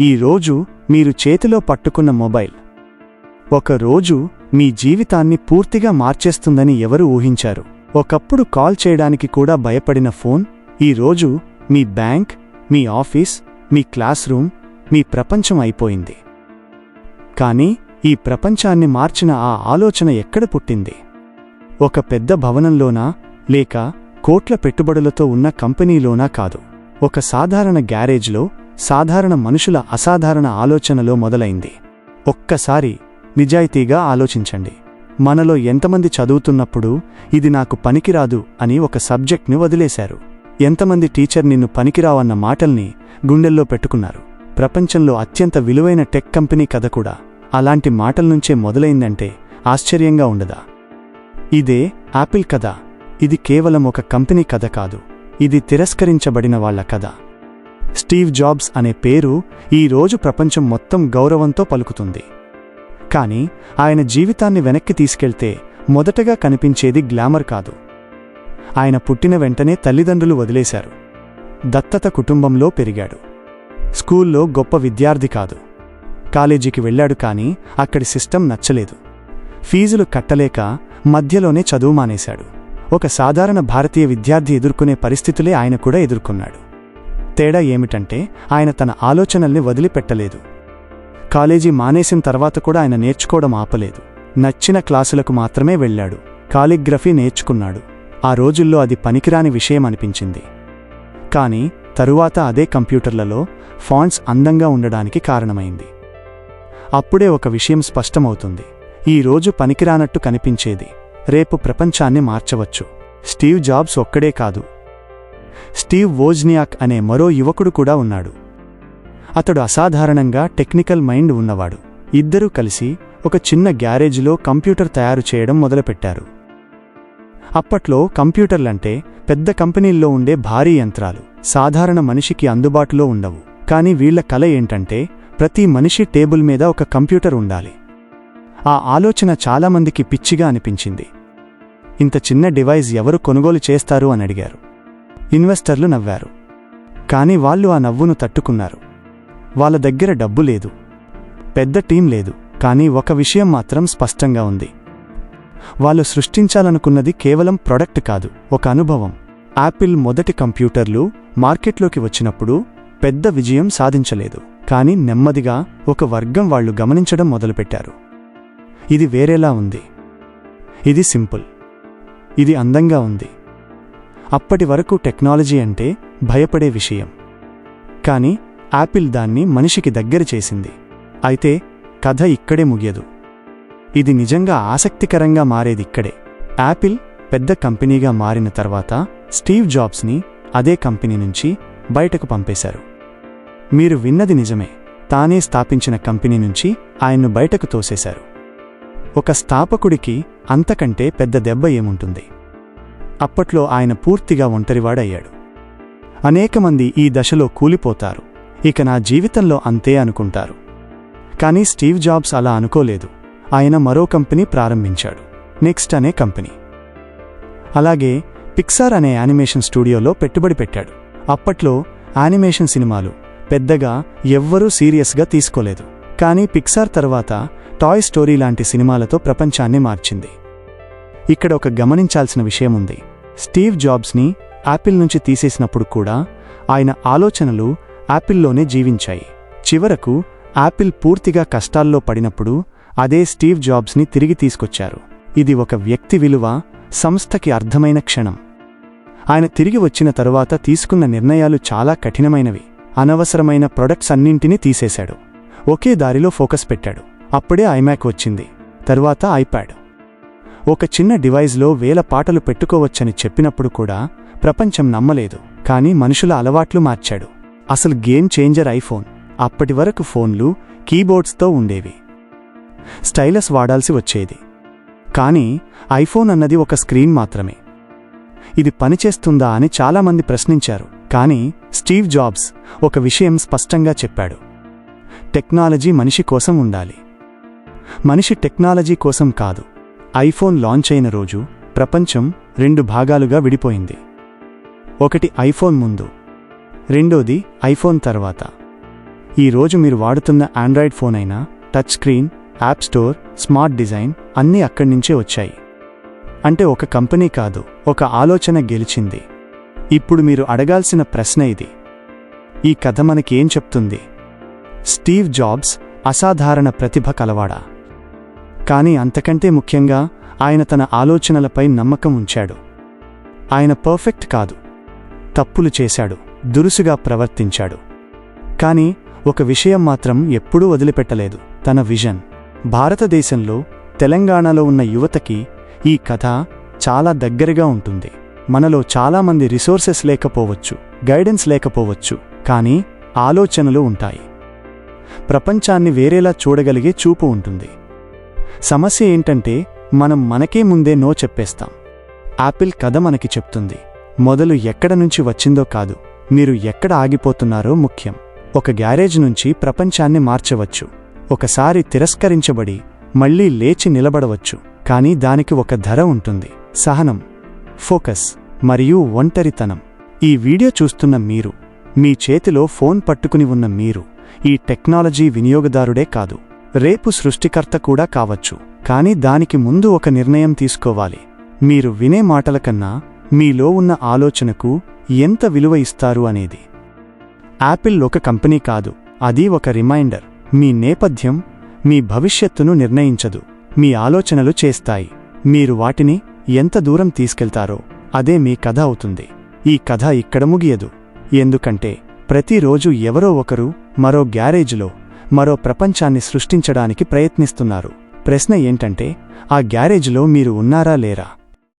ఈ రోజు మీరు చేతిలో పట్టుకున్న మొబైల్. ఒక రోజు మీ జీవితాన్ని పూర్తిగా మార్చేస్తుందని ఎవరు ఊహించారు. ఒకప్పుడు కాల్ చేయడానికి కూడా భయపడిన ఫోన్ ఈరోజు మీ బ్యాంక్ మీ ఆఫీస్ మీ క్లాస్ రూమ్ మీ ప్రపంచం అయిపోయింది. కానీ ఈ ప్రపంచాన్ని మార్చిన ఆ ఆలోచన ఎక్కడ పుట్టింది? ఒక పెద్ద భవనంలోనా లేక కోట్ల పెట్టుబడులతో ఉన్న కంపెనీలోనా కాదు. ఒక సాధారణ గ్యారేజ్లో సాధారణ మనుషుల అసాధారణ ఆలోచనలో మొదలైంది. ఒక్కసారి నిజాయితీగా ఆలోచించండి. మనలో ఎంతమంది చదువుతున్నప్పుడు ఇది నాకు పనికిరాదు అని ఒక సబ్జెక్ట్ని వదిలేశారు. ఎంతమంది టీచర్ నిన్ను పనికిరావన్న మాటల్ని గుండెల్లో పెట్టుకున్నారు. ప్రపంచంలో అత్యంత విలువైన టెక్ కంపెనీ కథ కూడా అలాంటి మాటల నుంచే మొదలైందంటే ఆశ్చర్యంగా ఉండదా? ఇదే యాపిల్ కథ. ఇది కేవలం ఒక కంపెనీ కథ కాదు. ఇది తిరస్కరించబడిన వాళ్ళ కథ. స్టీవ్ జాబ్స్ అనే పేరు ఈ రోజు ప్రపంచం మొత్తం గౌరవంతో పలుకుతుంది. కానీ ఆయన జీవితాన్ని వెనక్కి తీసుకెళ్తే మొదటగా కనిపించేది గ్లామర్ కాదు. ఆయన పుట్టిన వెంటనే తల్లిదండ్రులు వదిలేశారు. దత్తత కుటుంబంలో పెరిగాడు. స్కూల్లో గొప్ప విద్యార్థి కాదు. కాలేజీకి వెళ్ళాడు కానీ అక్కడి సిస్టమ్ నచ్చలేదు. ఫీజులు కట్టలేక మధ్యలోనే చదువు మానేశాడు. ఒక సాధారణ భారతీయ విద్యార్థి ఎదుర్కొనే పరిస్థితులే ఆయన కూడా ఎదుర్కొన్నాడు. తేడా ఏమిటంటే ఆయన తన ఆలోచనల్ని వదిలిపెట్టలేదు. కాలేజీ మానేసిన తర్వాత కూడా ఆయన నేర్చుకోవడం ఆపలేదు. నచ్చిన క్లాసులకు మాత్రమే వెళ్ళాడు. కాలిగ్రఫీ నేర్చుకున్నాడు. ఆ రోజుల్లో అది పనికిరాని విషయం అనిపించింది. కానీ తరువాత అదే కంప్యూటర్లలో ఫాంట్స్ అందంగా ఉండడానికి కారణమైంది. అప్పుడే ఒక విషయం స్పష్టమవుతుంది. ఈ రోజు పనికిరానట్టు కనిపించేది. రేపు ప్రపంచాన్ని మార్చవచ్చు. స్టీవ్ జాబ్స్ ఒక్కడే కాదు. స్టీవ్ వోజ్నియాక్ అనే మరో యువకుడు కూడా ఉన్నాడు. అతడు అసాధారణంగా టెక్నికల్ మైండ్ ఉన్నవాడు. ఇద్దరూ కలిసి ఒక చిన్న గ్యారేజ్లో కంప్యూటర్ తయారు చేయడం మొదలుపెట్టారు. అప్పట్లో కంప్యూటర్లంటే పెద్ద కంపెనీల్లో ఉండే భారీ యంత్రాలు సాధారణ మనిషికి అందుబాటులో ఉండవు. కానీ వీళ్ళ కల ఏంటంటే ప్రతి మనిషి టేబుల్ మీద ఒక కంప్యూటర్ ఉండాలి. ఆ ఆలోచన చాలామందికి పిచ్చిగా అనిపించింది. ఇంత చిన్న డివైస్ ఎవరు కొనుగోలు చేస్తారు అని అడిగారు. ఇన్వెస్టర్లు నవ్వారు. కానీ వాళ్ళు ఆ నవ్వును తట్టుకున్నారు. వాళ్ళ దగ్గర డబ్బు లేదు. పెద్ద టీం లేదు. కానీ ఒక విషయం మాత్రం స్పష్టంగా ఉంది. వాళ్ళు సృష్టించాలనుకున్నది కేవలం ప్రొడక్ట్ కాదు ఒక అనుభవం. యాపిల్ మొదటి కంప్యూటర్లు మార్కెట్లోకి వచ్చినప్పుడు పెద్ద విజయం సాధించలేదు. కానీ నెమ్మదిగా ఒక వర్గం వాళ్ళు గమనించడం మొదలుపెట్టారు. ఇది వేరేలా ఉంది. ఇది సింపుల్. ఇది అందంగా ఉంది. అప్పటి వరకు టెక్నాలజీ అంటే భయపడే విషయం. కానీ యాపిల్ దాన్ని మనిషికి దగ్గర చేసింది. అయితే కథ ఇక్కడే ముగియదు. ఇది నిజంగా ఆసక్తికరంగా మారేదిక్కడే యాపిల్ పెద్ద కంపెనీగా మారిన తర్వాత స్టీవ్ జాబ్స్ని అదే కంపెనీ నుంచి బయటకు పంపేశారు. మీరు విన్నది నిజమే. తానే స్థాపించిన కంపెనీ నుంచి ఆయన్ను బయటకు తోసేశారు. ఒక స్థాపకుడికి అంతకంటే పెద్ద దెబ్బ ఏముంటుంది? అప్పట్లో ఆయన పూర్తిగా ఒంటరివాడయ్యాడు. అనేకమంది ఈ దశలో కూలిపోతారు. ఇక నా జీవితంలో అంతే అనుకుంటారు. కానీ స్టీవ్ జాబ్స్ అలా అనుకోలేదు. ఆయన మరో కంపెనీ ప్రారంభించాడు. నెక్స్ట్ అనే కంపెనీ. అలాగే పిక్సార్ అనే యానిమేషన్ స్టూడియోలో పెట్టుబడి పెట్టాడు. అప్పట్లో యానిమేషన్ సినిమాలు పెద్దగా ఎవ్వరూ సీరియస్గా తీసుకోలేదు. కానీ పిక్సార్ తర్వాత టాయ్ స్టోరీ లాంటి సినిమాలతో ప్రపంచాన్ని మార్చింది. ఇక్కడ ఒక గమనించాల్సిన విషయం ఉంది. స్టీవ్ జాబ్స్ని యాపిల్ నుంచి తీసేసినప్పుడు కూడా ఆయన ఆలోచనలు యాపిల్లోనే జీవించాయి. చివరకు యాపిల్ పూర్తిగా కష్టాల్లో పడినప్పుడు అదే స్టీవ్ జాబ్స్ని తిరిగి తీసుకొచ్చారు. ఇది ఒక వ్యక్తి విలువ సంస్థకి అర్థమైన క్షణం. ఆయన తిరిగి వచ్చిన తరువాత తీసుకున్న నిర్ణయాలు చాలా కఠినమైనవి. అనవసరమైన ప్రొడక్ట్స్ అన్నింటినీ తీసేశాడు. ఒకే దారిలో ఫోకస్ పెట్టాడు. అప్పుడే ఐమ్యాక్ వచ్చింది. తరువాత ఐప్యాడ్. ఒక చిన్న డివైజ్లో వేల పాటలు పెట్టుకోవచ్చని చెప్పినప్పుడు కూడా ప్రపంచం నమ్మలేదు. కానీ మనుషుల అలవాట్లు మార్చాడు. అసలు గేమ్ చేంజర్ ఐఫోన్. అప్పటి వరకు ఫోన్లు కీబోర్డ్స్తో ఉండేవి. స్టైలస్ వాడాల్సి వచ్చేది. కానీ ఐఫోన్ అన్నది ఒక స్క్రీన్ మాత్రమే. ఇది పనిచేస్తుందా అని చాలామంది ప్రశ్నించారు. కానీ స్టీవ్ జాబ్స్ ఒక విషయం స్పష్టంగా చెప్పాడు. టెక్నాలజీ మనిషి కోసం ఉండాలి. మనిషి టెక్నాలజీ కోసం కాదు. ఐఫోన్ లాంచ్ అయిన రోజు ప్రపంచం రెండు భాగాలుగా విడిపోయింది. ఒకటి ఐఫోన్ ముందు రెండోది ఐఫోన్ తర్వాత. ఈ రోజు మీరు వాడుతున్న ఆండ్రాయిడ్ ఫోన్ అయినా touch screen app store smart design అన్నీ అక్కడి నుంచే వచ్చాయి. అంటే ఒక కంపెనీ కాదు ఒక ఆలోచన గెలిచింది. ఇప్పుడు మీరు అడగాల్సిన ప్రశ్న ఇది. ఈ కథ మనకేం చెప్తుంది? స్టీవ్ జాబ్స్ అసాధారణ ప్రతిభ కలవాడా? కానీ అంతకంటే ముఖ్యంగా ఆయన తన ఆలోచనలపై నమ్మకం ఉంచాడు. ఆయన పర్ఫెక్ట్ కాదు. తప్పులు చేశాడు. దురుసుగా ప్రవర్తించాడు. కానీ ఒక విషయం మాత్రం ఎప్పుడూ వదిలిపెట్టలేదు. తన విజన్. భారతదేశంలో తెలంగాణలో ఉన్న యువతకి ఈ కథ చాలా దగ్గరగా ఉంటుంది. మనలో చాలామంది రిసోర్సెస్ లేకపోవచ్చు గైడెన్స్ లేకపోవచ్చు కానీ ఆలోచనలు ఉంటాయి. ప్రపంచాన్ని వేరేలా చూడగలిగే చూపు ఉంటుంది. సమస్య ఏంటంటే మనం మనకే ముందే నో చెప్పేస్తాం. యాపిల్ కథ మనకి చెప్తుంది. మొదలు ఎక్కడ నుంచి వచ్చిందో కాదు మీరు ఎక్కడ ఆగిపోతున్నారో ముఖ్యం. ఒక గ్యారేజ్ నుంచి ప్రపంచాన్ని మార్చవచ్చు. ఒకసారి తిరస్కరించబడి మళ్ళీ లేచి నిలబడవచ్చు. కానీ దానికి ఒక ధర ఉంటుంది. సహనం ఫోకస్ మరియు ఒంటరితనం. ఈ వీడియో చూస్తున్న మీరు మీ చేతిలో ఫోన్ పట్టుకుని ఉన్న మీరు ఈ టెక్నాలజీ వినియోగదారుడే కాదు. రేపు సృష్టికర్త కూడా కావచ్చు. కానీ దానికి ముందు ఒక నిర్ణయం తీసుకోవాలి. మీరు వినే మాటల కన్నా మీలో ఉన్న ఆలోచనకు ఎంత విలువ ఇస్తారు అనేది. యాపిల్ ఒక కంపెనీ కాదు. అది ఒక రిమైండర్. మీ నేపథ్యం మీ భవిష్యత్తును నిర్ణయించదు. మీ ఆలోచనలు చేస్తాయి. మీరు వాటిని ఎంత దూరం తీసుకెళ్తారో అదే మీ కథ అవుతుంది. ఈ కథ ఇక్కడ ముగియదు. ఎందుకంటే ప్రతిరోజు ఎవరో ఒకరు మరో గ్యారేజ్లో మరో ప్రపంచాన్ని సృష్టించడానికి ప్రయత్నిస్తున్నారు. ప్రశ్న ఏంటంటే ఆ గ్యారేజ్లో మీరు ఉన్నారా లేరా?